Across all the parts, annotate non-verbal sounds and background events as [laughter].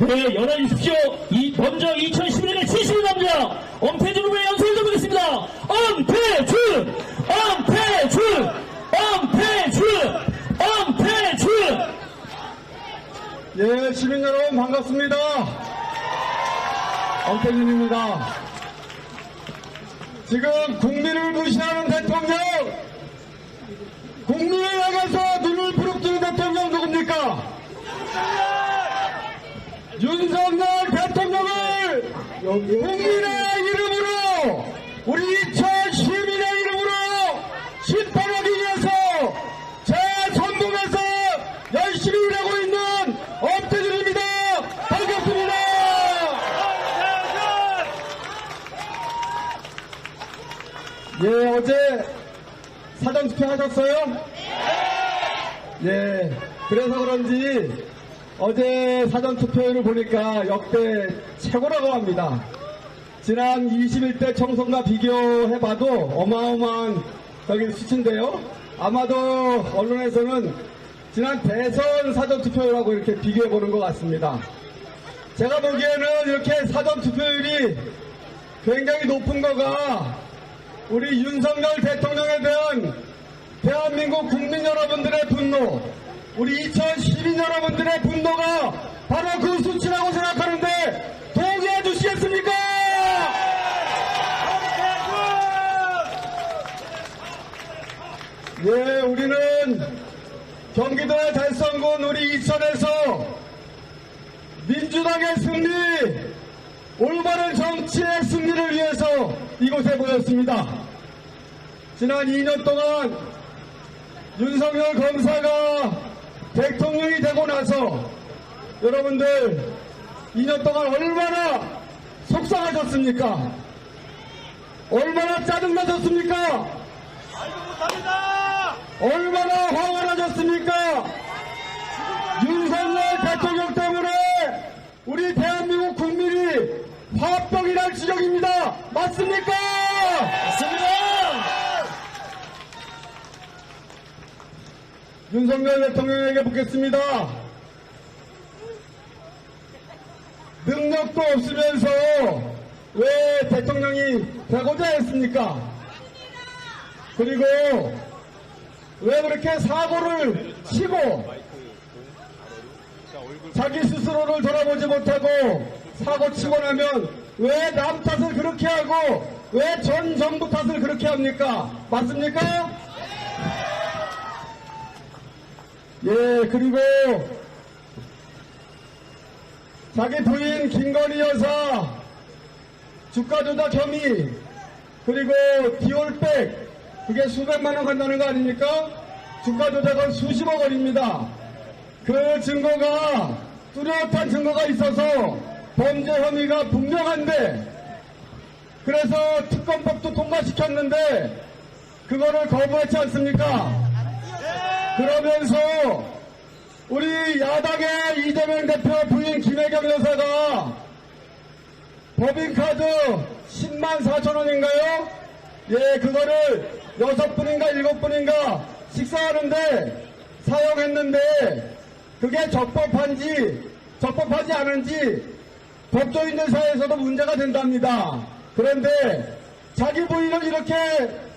네, 열어주십시오. 이, 먼저 2011년에 70일 남자, 엄태준 후보의 연설을 드리겠습니다. 엄태준! 엄태준! 엄태준! 엄태준! 예, 시민 여러분 반갑습니다. 엄태준입니다. 지금 국민을 무시하는 대통령, 국민을 향해서 눈을 부릅뜨는 대통령 누굽니까? 윤석열 대통령을 국민의 이름으로 우리 2012년 이름으로 심판하기 위해서 제 선동에서 열심히 일하고 있는 엄태준입니다. 반갑습니다. 예, 어제 사전투표 하셨어요? 예, 그래서 그런지 어제 사전 투표율을 보니까 역대 최고라고 합니다. 지난 21대 총선과 비교해봐도 어마어마한 저기 수치인데요. 아마도 언론에서는 지난 대선 사전투표율하고 이렇게 비교해보는 것 같습니다. 제가 보기에는 이렇게 사전투표율이 굉장히 높은 거가 우리 윤석열 대통령에 대한 대한민국 국민 여러분들의 분노, 우리 2012년 여러분들의 분노가 바로 그 수치라고 생각하는데 동의해 주시겠습니까? 예, 우리는 달성군 우리 이천에서 민주당의 승리, 올바른 정치의 승리를 위해서 이곳에 모였습니다. 지난 2년 동안 윤석열 검사가 대통령이 되고 나서 여러분들 2년 동안 얼마나 속상하셨습니까? 얼마나 짜증나셨습니까? 얼마나 화가 나셨습니까? 윤석열 대통령 때문에 우리 대한민국 국민이 화병이 날 지경입니다. 맞습니까? 맞습니다! 윤석열 대통령에게 묻겠습니다. 능력도 없으면서 왜 대통령이 되고자 했습니까? 그리고 왜 그렇게 사고를 치고 자기 스스로를 돌아보지 못하고 사고 치고 나면 왜 남 탓을 그렇게 하고 왜 전 정부 탓을 그렇게 합니까? 맞습니까? 예, 그리고 자기 부인 김건희 여사 주가 조작 혐의 그리고 디올백 그게 수백만 원 간다는 거 아닙니까? 주가 조작은 수십억 원입니다. 그 증거가 뚜렷한 증거가 있어서 범죄 혐의가 분명한데 그래서 특검법도 통과시켰는데 그거를 거부했지 않습니까? 그러면서 우리 야당의 이재명 대표 부인 김혜경 여사가 법인카드 10만 4천 원인가요? 예, 그거를 여섯 분인가 일곱 분인가 식사하는데 사용했는데 그게 적법한지 적법하지 않은지 법조인들 사이에서도 문제가 된답니다. 그런데 자기 부인은 이렇게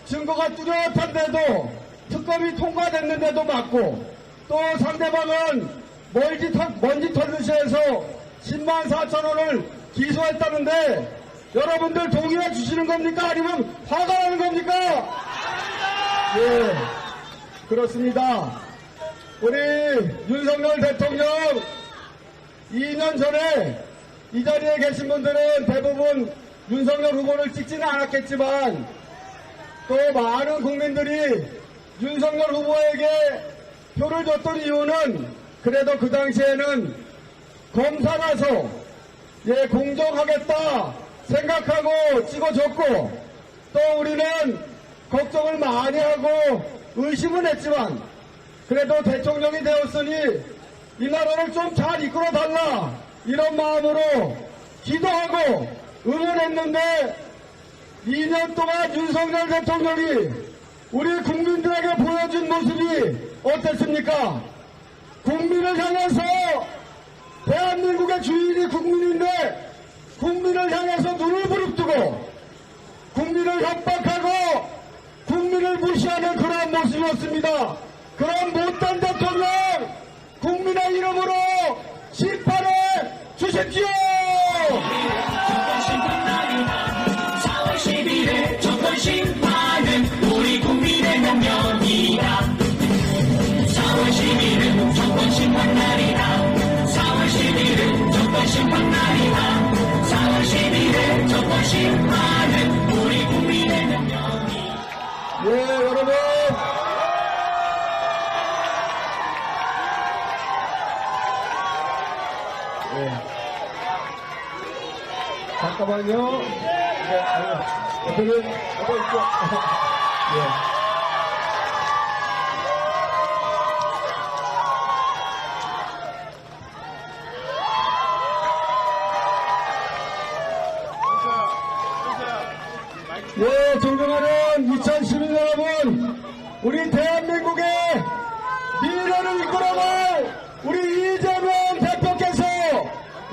증거가 뚜렷한데도 특검이 통과됐는데도 맞고 또 상대방은 멀지 털, 먼지 해서 10만 4천 원을 기소했다는데 여러분들 동의해 주시는 겁니까? 아니면 화가 나는 겁니까? 예, 그렇습니다. 우리 윤석열 대통령 2년 전에 이 자리에 계신 분들은 대부분 윤석열 후보를 찍지는 않았겠지만 또 많은 국민들이 윤석열 후보에게 표를 줬던 이유는 그래도 그 당시에는 검사라서 예 공정하겠다 생각하고 찍어줬고 또 우리는 걱정을 많이 하고 의심은 했지만 그래도 대통령이 되었으니 이 나라를 좀 잘 이끌어 달라 이런 마음으로 기도하고 응원했는데 2년 동안 윤석열 대통령이 우리 국민들에게 보여준 모습이 어땠습니까? 국민을 향해서 대한민국의 주인이 국민인데 국민을 향해서 눈을 부릅뜨고 국민을 협박하고 국민을 무시하는 그런 모습이었습니다. 그런 못된 대통령 국민의 이름으로 심판해 주십시오. 잠깐만요. 네, 아유, 대표님, 어디 있죠? [laughs] 예. 예, 존경하는 2011 여러분, 우리 대한민국의 미래를 이끌어갈 우리 이재명 대표께서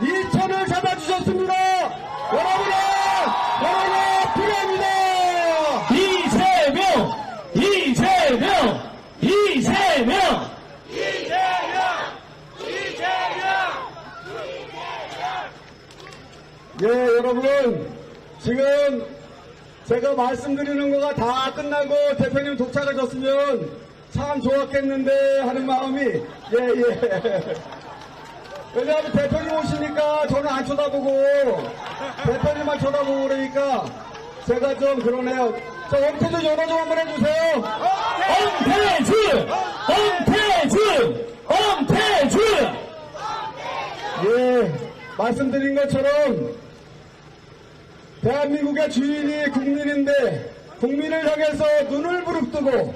이천을 잡아주셨습니다. 여러분의 여러분의 필요합니다. 이재명! 이재명! 이재명! 예, 여러분, 지금 제가 말씀드리는 거가 다 끝나고 대표님 도착하셨으면 참 좋았겠는데 하는 마음이, 예, 예. 왜냐하면 대표님 오시니까 저는 안 쳐다보고, 대표님만 쳐다보고 그러니까 제가 좀 그러네요. 자, 엄태도 연호 좀 한번 해주세요. 엄태준! 엄태준! 엄태준! 예, 말씀드린 것처럼 대한민국의 주인이 국민인데 국민을 향해서 눈을 부릅뜨고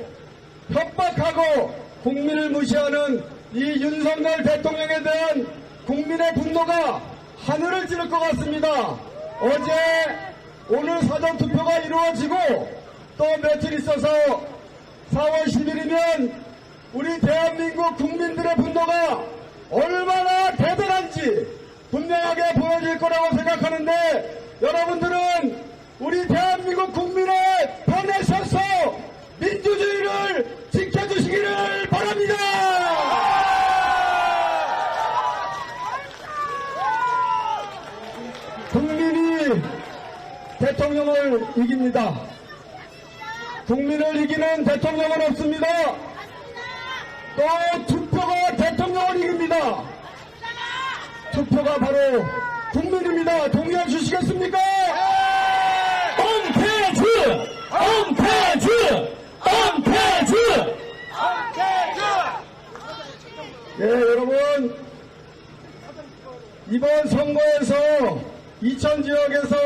협박하고 국민을 무시하는 이 윤석열 대통령에 대한 국민의 분노가 하늘을 찌를 것 같습니다. 어제 오늘 사전 투표가 이루어지고 또 며칠 있어서 4월 10일이면 우리 대한민국 국민들의 분노가 얼마나 대단한지 분명하게 보여질 거라고 생각하는데 여러분들은 우리 대한민국 국민의 편에 서서 민주주의를 지켜주시기를 바랍니다. 국민이 대통령을 이깁니다. 국민을 이기는 대통령은 없습니다. 또 투표가 대통령을 이깁니다. 투표가 바로 국민입니다. 동의해 주시겠습니까? 엄태준! 엄태준! 엄태준! 예, 여러분. 이번 선거에서 이천 지역에서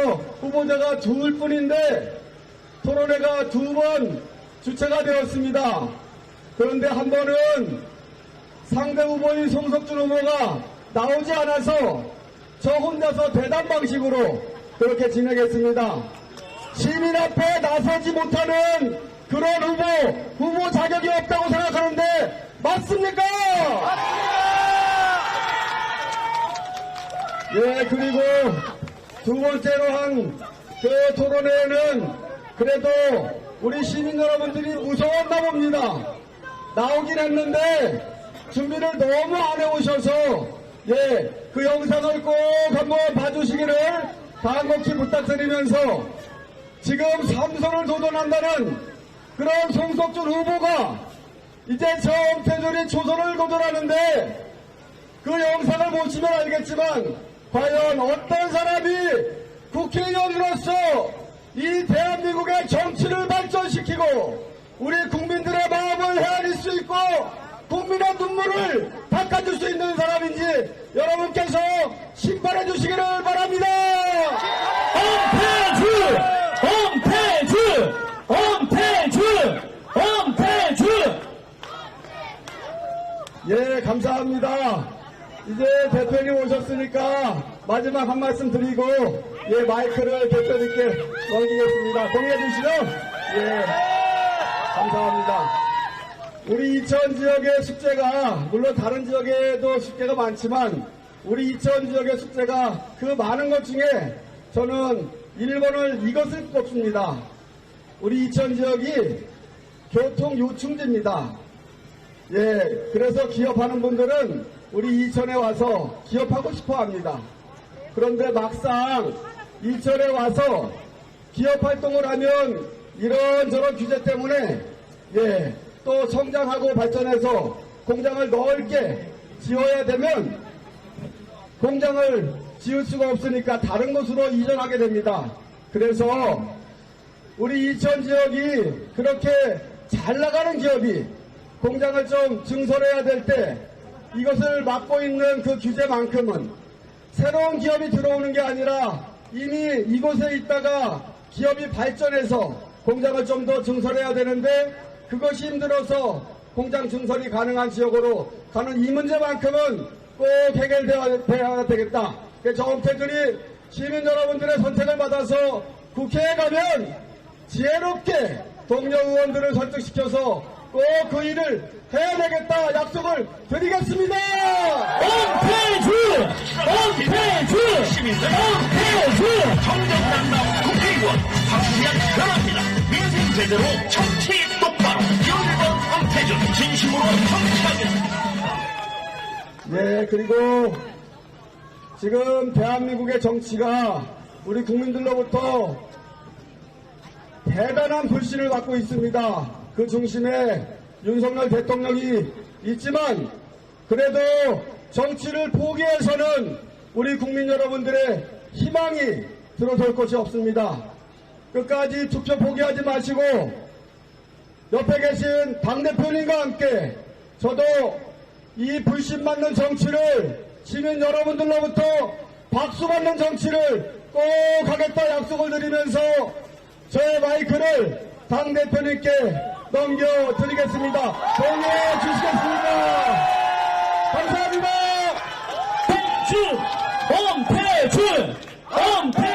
후보자가 둘 뿐인데 토론회가 두 번 주최가 되었습니다. 그런데 한 번은 상대 후보인 송석준 후보가 나오지 않아서 저 혼자서 대담 방식으로 그렇게 진행했습니다. 시민 앞에 나서지 못하는 그런 후보, 후보 자격이 없다고 생각하는데 맞습니까? 예, 그리고 두 번째로 한 그 토론회에는 그래도 우리 시민 여러분들이 무서웠나 봅니다. 나오긴 했는데 준비를 너무 안 해오셔서 예, 그 영상을 꼭 한번 봐주시기를 간곡히 부탁드리면서 지금 삼선을 도전한다는 그런 송석준 후보가 이제 저 엄태준이 초선을 도전하는데 그 영상을 보시면 알겠지만 과연 어떤 사람이 국회의원으로서 이 대한민국의 정치를 발전시키고 우리 국민들의 마음을 헤아릴 수 있고 국민의 눈물을 닦아줄 수 있는 사람인지 여러분께서 심판해 주시기를 바랍니다. 엄태준! 엄태준! 엄태준! 엄태준! 예, 감사합니다. 이제 대표님 오셨으니까 마지막 한 말씀 드리고 예, 마이크를 대표님께 넘기겠습니다. 동의해 주시죠? 예, 감사합니다. 우리 이천 지역의 숙제가 물론 다른 지역에도 숙제가 많지만 우리 이천 지역의 숙제가 그 많은 것 중에 저는 1번을 이것을 꼽습니다. 우리 이천 지역이 교통 요충지입니다. 예, 그래서 기업하는 분들은 우리 이천에 와서 기업하고 싶어 합니다. 그런데 막상 이천에 와서 기업 활동을 하면 이런저런 규제 때문에 예, 또 성장하고 발전해서 공장을 넓게 지어야 되면 공장을 지을 수가 없으니까 다른 곳으로 이전하게 됩니다. 그래서 우리 이천 지역이 그렇게 잘 나가는 기업이 공장을 좀 증설해야 될 때 이것을 막고 있는 그 규제만큼은 새로운 기업이 들어오는 게 아니라 이미 이곳에 있다가 기업이 발전해서 공장을 좀 더 증설해야 되는데 그것이 힘들어서 공장 증설이 가능한 지역으로 가는 이 문제만큼은 꼭 해결되어야 되겠다. 그래서 정태준이 시민 여러분들의 선택을 받아서 국회에 가면 지혜롭게 동료 의원들을 설득시켜서 꼭 그 일을 해야 되겠다 약속을 드리겠습니다. 엄태주! 엄태주! 엄태주! 정정당당 국회의원 박수현 변합니다. 민생 제대로 정치 1번 황태준 진심으로 정치하겠습니다. 네, 그리고 지금 대한민국의 정치가 우리 국민들로부터 대단한 불신을 받고 있습니다. 그 중심에 윤석열 대통령이 있지만 그래도 정치를 포기해서는 우리 국민 여러분들의 희망이 들어설 것이 없습니다. 끝까지 투표 포기하지 마시고 옆에 계신 당대표님과 함께 저도 이 불신맞는 정치를 시민 여러분들로부터 박수받는 정치를 꼭 하겠다 약속을 드리면서 저의 마이크를 당대표님께 넘겨드리겠습니다. 동의해 주시겠습니다. 감사합니다. 백주 엄태준 엄태